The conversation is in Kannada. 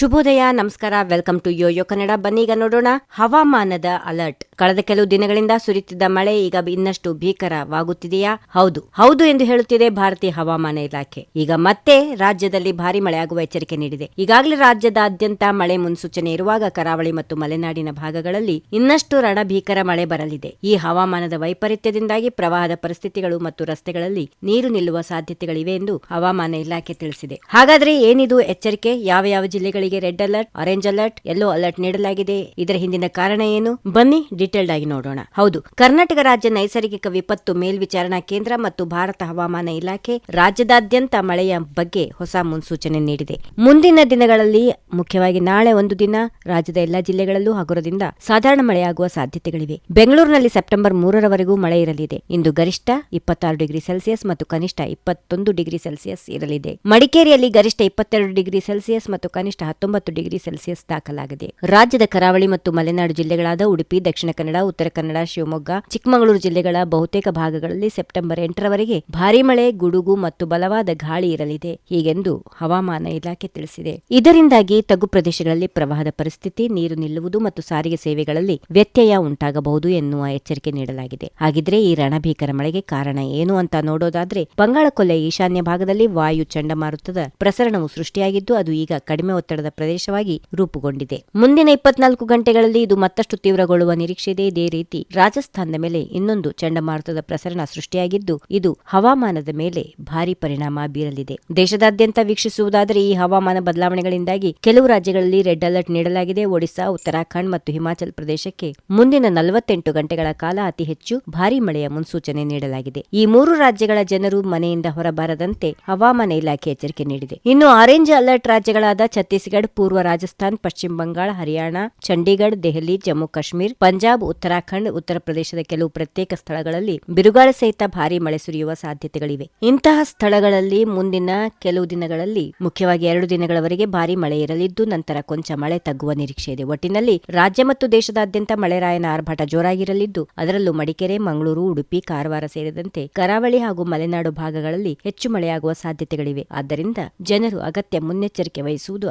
ಶುಭೋದಯ, ನಮಸ್ಕಾರ, ವೆಲ್ಕಮ್ ಟು ಯೋಯೋ ಕನ್ನಡ. ಬನ್ನೀಗ ನೋಡೋಣ ಹವಾಮಾನದ ಅಲರ್ಟ್. ಕಳೆದ ಕೆಲವು ದಿನಗಳಿಂದ ಸುರಿಯುತ್ತಿದ್ದ ಮಳೆ ಈಗ ಇನ್ನಷ್ಟು ಭೀಕರವಾಗುತ್ತಿದೆಯಾ? ಹೌದು ಹೌದು ಎಂದು ಹೇಳುತ್ತಿದೆ ಭಾರತೀಯ ಹವಾಮಾನ ಇಲಾಖೆ. ಈಗ ಮತ್ತೆ ರಾಜ್ಯದಲ್ಲಿ ಭಾರಿ ಮಳೆಯಾಗುವ ಎಚ್ಚರಿಕೆ ನೀಡಿದೆ. ಈಗಾಗಲೇ ರಾಜ್ಯದಾದ್ಯಂತ ಮಳೆ ಮುನ್ಸೂಚನೆ ಇರುವಾಗ ಕರಾವಳಿ ಮತ್ತು ಮಲೆನಾಡಿನ ಭಾಗಗಳಲ್ಲಿ ಇನ್ನಷ್ಟು ರಣಭೀಕರ ಮಳೆ ಬರಲಿದೆ. ಈ ಹವಾಮಾನದ ವೈಪರೀತ್ಯದಿಂದಾಗಿ ಪ್ರವಾಹದ ಪರಿಸ್ಥಿತಿಗಳು ಮತ್ತು ರಸ್ತೆಗಳಲ್ಲಿ ನೀರು ನಿಲ್ಲುವ ಸಾಧ್ಯತೆಗಳಿವೆ ಎಂದು ಹವಾಮಾನ ಇಲಾಖೆ ತಿಳಿಸಿದೆ. ಹಾಗಾದ್ರೆ ಏನಿದು ಎಚ್ಚರಿಕೆ? ಯಾವ ಯಾವ ಜಿಲ್ಲೆಗಳಿಗೆ red alert, orange alert, yellow alert ನೀಡಲಾಗಿದೆ. ಇದರ ಹಿಂದಿನ ಕಾರಣ ಏನು? ಬನ್ನಿ, ಡೀಟೇಲ್ಡ್ ಆಗಿ ನೋಡೋಣ. ಹೌದು, ಕರ್ನಾಟಕ ರಾಜ್ಯ ನೈಸರ್ಗಿಕ ವಿಪತ್ತು ಮೇಲ್ವಿಚಾರಣಾ ಕೇಂದ್ರ ಮತ್ತು ಭಾರತ ಹವಾಮಾನ ಇಲಾಖೆ ರಾಜ್ಯದಾದ್ಯಂತ ಮಳೆಯ ಬಗ್ಗೆ ಹೊಸ ಮುನ್ಸೂಚನೆ ನೀಡಿದೆ. ಮುಂದಿನ ದಿನಗಳಲ್ಲಿ, ಮುಖ್ಯವಾಗಿ ನಾಳೆ ಒಂದು ದಿನ, ರಾಜ್ಯದ ಎಲ್ಲಾ ಜಿಲ್ಲೆಗಳಲ್ಲೂ ಹಗುರದಿಂದ ಸಾಧಾರಣ ಮಳೆಯಾಗುವ ಸಾಧ್ಯತೆಗಳಿವೆ. ಬೆಂಗಳೂರಿನಲ್ಲಿ ಸೆಪ್ಟೆಂಬರ್ ಮೂರರವರೆಗೂ ಮಳೆ ಇರಲಿದೆ. ಇಂದು ಗರಿಷ್ಠ ಇಪ್ಪತ್ತಾರು ಡಿಗ್ರಿ ಸೆಲ್ಸಿಯಸ್ ಮತ್ತು ಕನಿಷ್ಠ ಇಪ್ಪತ್ತೊಂದು ಡಿಗ್ರಿ ಸೆಲ್ಸಿಯಸ್ ಇರಲಿದೆ. ಮಡಿಕೇರಿಯಲ್ಲಿ ಗರಿಷ್ಠ ಇಪ್ಪತ್ತೆರಡು ಡಿಗ್ರಿ ಸೆಲ್ಸಿಯಸ್ ಮತ್ತು ಕನಿಷ್ಠ ಹತ್ತೊಂಬತ್ತು ಡಿಗ್ರಿ ಸೆಲ್ಸಿಯಸ್ ದಾಖಲಾಗಿದೆ. ರಾಜ್ಯದ ಕರಾವಳಿ ಮತ್ತು ಮಲೆನಾಡು ಜಿಲ್ಲೆಗಳಾದ ಉಡುಪಿ, ದಕ್ಷಿಣ ಕನ್ನಡ, ಉತ್ತರ ಕನ್ನಡ, ಶಿವಮೊಗ್ಗ, ಚಿಕ್ಕಮಗಳೂರು ಜಿಲ್ಲೆಗಳ ಬಹುತೇಕ ಭಾಗಗಳಲ್ಲಿ ಸೆಪ್ಟೆಂಬರ್ ಎಂಟರವರೆಗೆ ಭಾರೀ ಮಳೆ, ಗುಡುಗು ಮತ್ತು ಬಲವಾದ ಗಾಳಿ ಇರಲಿದೆ. ಹೀಗೆಂದು ಹವಾಮಾನ ಇಲಾಖೆ ತಿಳಿಸಿದೆ. ಇದರಿಂದಾಗಿ ತಗ್ಗು ಪ್ರದೇಶಗಳಲ್ಲಿ ಪ್ರವಾಹದ ಪರಿಸ್ಥಿತಿ, ನೀರು ನಿಲ್ಲುವುದು ಮತ್ತು ಸಾರಿಗೆ ಸೇವೆಗಳಲ್ಲಿ ವ್ಯತ್ಯಯ ಉಂಟಾಗಬಹುದು ಎನ್ನುವ ಎಚ್ಚರಿಕೆ ನೀಡಲಾಗಿದೆ. ಹಾಗಿದ್ರೆ ಈ ರಣಭೀಕರ ಮಳೆಗೆ ಕಾರಣ ಏನು ಅಂತ ನೋಡೋದಾದ್ರೆ, ಬಂಗಾಳ ಕೊಲ್ಲೆ ಈಶಾನ್ಯ ಭಾಗದಲ್ಲಿ ವಾಯು ಚಂಡಮಾರುತದ ಪ್ರಸರಣವು ಸೃಷ್ಟಿಯಾಗಿದ್ದು ಅದು ಈಗ ಕಡಿಮೆ ಒತ್ತಡದ ಪ್ರದೇಶವಾಗಿ ರೂಪುಗೊಂಡಿದೆ. ಮುಂದಿನ ಇಪ್ಪತ್ನಾಲ್ಕು ಗಂಟೆಗಳಲ್ಲಿ ಇದು ಮತ್ತಷ್ಟು ತೀವ್ರಗೊಳ್ಳುವ ನಿರೀಕ್ಷೆ ಇದೆ. ಇದೇ ರೀತಿ ರಾಜಸ್ಥಾನದ ಮೇಲೆ ಇನ್ನೊಂದು ಚಂಡಮಾರುತದ ಪ್ರಸರಣ ಸೃಷ್ಟಿಯಾಗಿದ್ದು, ಇದು ಹವಾಮಾನದ ಮೇಲೆ ಭಾರಿ ಪರಿಣಾಮ ಬೀರಲಿದೆ. ದೇಶದಾದ್ಯಂತ ವೀಕ್ಷಿಸುವುದಾದರೆ ಈ ಹವಾಮಾನ ಬದಲಾವಣೆಗಳಿಂದಾಗಿ ಕೆಲವು ರಾಜ್ಯಗಳಲ್ಲಿ ರೆಡ್ ಅಲರ್ಟ್ ನೀಡಲಾಗಿದೆ. ಒಡಿಶಾ ಉತ್ತರಾಖಂಡ್ ಮತ್ತು ಹಿಮಾಚಲ ಪ್ರದೇಶಕ್ಕೆ ಮುಂದಿನ ನಲವತ್ತೆಂಟು ಗಂಟೆಗಳ ಕಾಲ ಅತಿ ಹೆಚ್ಚು ಭಾರಿ ಮಳೆಯ ಮುನ್ಸೂಚನೆ ನೀಡಲಾಗಿದೆ. ಈ ಮೂರು ರಾಜ್ಯಗಳ ಜನರು ಮನೆಯಿಂದ ಹೊರಬಾರದಂತೆ ಹವಾಮಾನ ಇಲಾಖೆ ಎಚ್ಚರಿಕೆ ನೀಡಿದೆ. ಇನ್ನು ಆರೆಂಜ್ ಅಲರ್ಟ್ ರಾಜ್ಯಗಳಾದ ಛತ್ತೀಸ್ಗಢ ಪೂರ್ವ ರಾಜಸ್ಥಾನ್, ಪಶ್ಚಿಮ ಬಂಗಾಳ, ಹರಿಯಾಣ, ಚಂಡೀಗಢ, ದೆಹಲಿ, ಜಮ್ಮು ಕಾಶ್ಮೀರ, ಪಂಜಾಬ್, ಉತ್ತರಾಖಂಡ್, ಉತ್ತರ ಪ್ರದೇಶದ ಕೆಲವು ಪ್ರತ್ಯೇಕ ಸ್ಥಳಗಳಲ್ಲಿ ಬಿರುಗಾಳಿ ಸಹಿತ ಭಾರಿ ಮಳೆ ಸುರಿಯುವ ಸಾಧ್ಯತೆಗಳಿವೆ. ಇಂತಹ ಸ್ಥಳಗಳಲ್ಲಿ ಮುಂದಿನ ಕೆಲವು ದಿನಗಳಲ್ಲಿ, ಮುಖ್ಯವಾಗಿ ಎರಡು ದಿನಗಳವರೆಗೆ ಭಾರಿ ಮಳೆ ಇರಲಿದ್ದು, ನಂತರ ಕೊಂಚ ಮಳೆ ತಗ್ಗುವ ನಿರೀಕ್ಷೆ ಇದೆ. ಒಟ್ಟಿನಲ್ಲಿ ರಾಜ್ಯ ಮತ್ತು ದೇಶದಾದ್ಯಂತ ಮಳೆರಾಯನ ಆರ್ಭಟ ಜೋರಾಗಿರಲಿದ್ದು, ಅದರಲ್ಲೂ ಮಡಿಕೆರೆ, ಮಂಗಳೂರು, ಉಡುಪಿ, ಕಾರವಾರ ಸೇರಿದಂತೆ ಕರಾವಳಿ ಹಾಗೂ ಮಲೆನಾಡು ಭಾಗಗಳಲ್ಲಿ ಹೆಚ್ಚು ಮಳೆಯಾಗುವ ಸಾಧ್ಯತೆಗಳಿವೆ. ಆದ್ದರಿಂದ ಜನರು ಅಗತ್ಯ ಮುನ್ನೆಚ್ಚರಿಕೆ ವಹಿಸುವುದು